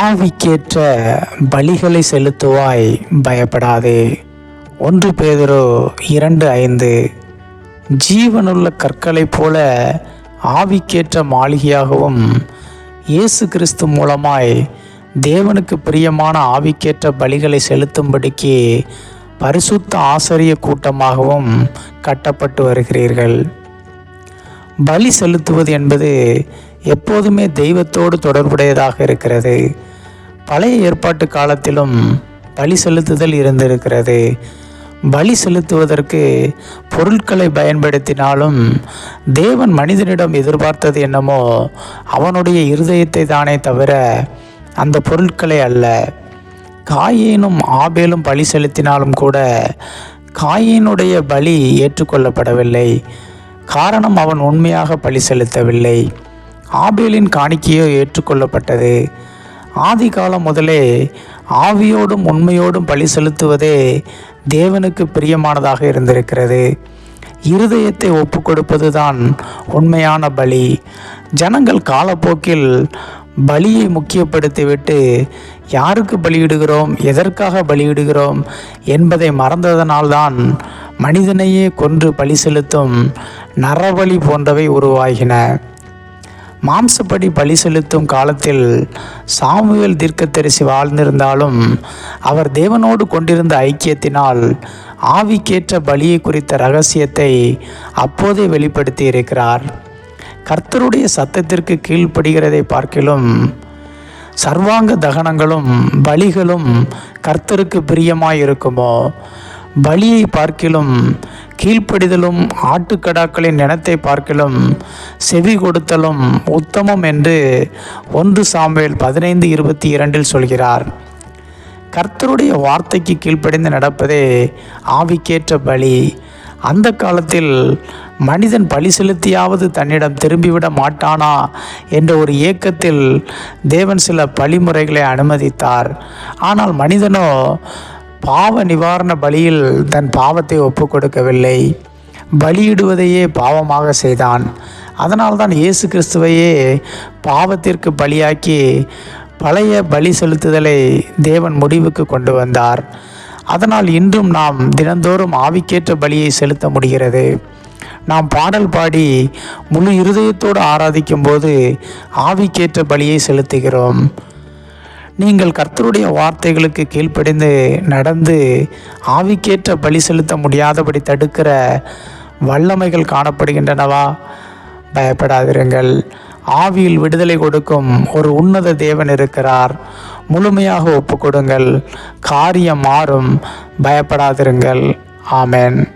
ஆவிக்கேற்ற பலிகளை செலுத்துவாய் பயப்படாதே. ஒன்று பேதரோ இரண்டு ஐந்து. ஜீவனுள்ள கற்களைப் போல ஆவிக்கேற்ற மாளிகையாகவும் இயேசு கிறிஸ்து மூலமாய் தேவனுக்கு பிரியமான ஆவிக்கேற்ற பலிகளை செலுத்தும்படிக்கு பரிசுத்த ஆசிரிய கூட்டமாகவும் கட்டப்பட்டு வருகிறீர்கள். பலி செலுத்துவது என்பது எப்போதுமே தெய்வத்தோடு தொடர்புடையதாக இருக்கிறது. பழைய ஏற்பாட்டு காலத்திலும் பலி செலுத்துதல் இருந்திருக்கிறது. பலி செலுத்துவதற்கு பொருட்களை பயன்படுத்தினாலும் தேவன் மனிதனிடம் எதிர்பார்த்தது என்னமோ அவனுடைய இருதயத்தை தானே தவிர அந்த பொருட்களை அல்ல. காயேனும் ஆபேலும் பலி செலுத்தினாலும் கூட காயினுடைய பலி ஏற்றுக்கொள்ளப்படவில்லை. காரணம் அவன் உண்மையாக பலி செலுத்தவில்லை. ஆபேலின் காணிக்கையோ ஏற்றுக்கொள்ளப்பட்டது. ஆதி காலம் முதலே ஆவியோடும் உண்மையோடும் பலி செலுத்துவதே தேவனுக்கு பிரியமானதாக இருந்திருக்கிறது. இருதயத்தை ஒப்பு கொடுப்பதுதான் உண்மையான பலி. ஜனங்கள் காலப்போக்கில் பலியை முக்கியப்படுத்திவிட்டு யாருக்கு பலியிடுகிறோம்? எதற்காக பலியிடுகிறோம்? என்பதை மறந்ததனால்தான் மனிதனையே கொன்று பலி செலுத்தும் நரபலி போன்றவை உருவாகின. மாம்சப்படி பலி செலுத்தும் காலத்தில் சாமுவேல் தீர்க்கத்தரிசி வாழ்ந்திருந்தாலும் அவர் தேவனோடு கொண்டிருந்த ஐக்கியத்தினால் ஆவிக்கேற்ற பலியை குறித்த ரகசியத்தை அப்போதே வெளிப்படுத்தி இருக்கிறார். கர்த்தருடைய சத்தத்திற்கு கீழ்ப்படுகிறதை பார்க்கிலும் சர்வாங்க தகனங்களும் பலிகளும் கர்த்தருக்கு பிரியமாயிருக்குமோ? பலியை பார்க்கிலும் கீழ்ப்படிதலும் ஆட்டுக்கடாக்களின் நினத்தை பார்க்கிலும் செவி கொடுத்தலும் உத்தமம் என்று ஒன்று சாம்பேல் பதினைந்து இருபத்தி இரண்டில் சொல்கிறார். கர்த்தருடைய வார்த்தைக்கு கீழ்ப்படிந்து நடப்பதே ஆவிக்கேற்ற பலி. அந்த காலத்தில் மனிதன் பலி செலுத்தியாவது தன்னிடம் திரும்பிவிட மாட்டானா என்ற ஒரு ஏக்கத்தில் தேவன் சில பழிமுறைகளை அனுமதித்தார். ஆனால் மனிதனோ பாவ நிவாரண பலியில் தன் பாவத்தை ஒப்பு கொடுக்கவில்லை பலியிடுவதையே பாவமாக செய்தான். அதனால்தான் இயேசு கிறிஸ்துவையே பாவத்திற்கு பலியாக்கி பழைய பலி செலுத்துதலை தேவன் முடிவுக்கு கொண்டு வந்தார். அதனால் இன்றும் நாம் தினந்தோறும் ஆவிக்கேற்ற பலியை செலுத்த முடிகிறது. நாம் பாடல் பாடி முழு இருதயத்தோடு ஆராதிக்கும் போது ஆவிக்கேற்ற பலியை செலுத்துகிறோம். நீங்கள் கர்த்தருடைய வார்த்தைகளுக்கு கீழ்ப்படிந்து நடந்து ஆவிக்கேற்ற பலி செலுத்த முடியாதபடி தடுக்கிற வல்லமைகள் காணப்படுகின்றனவா? பயப்படாதிருங்கள். ஆவியில் விடுதலை கொடுக்கும் ஒரு உன்னத தேவன் இருக்கிறார். முழுமையாக ஒப்புக்கொடுங்கள். காரியம் மாறும். பயப்படாதிருங்கள். ஆமென்.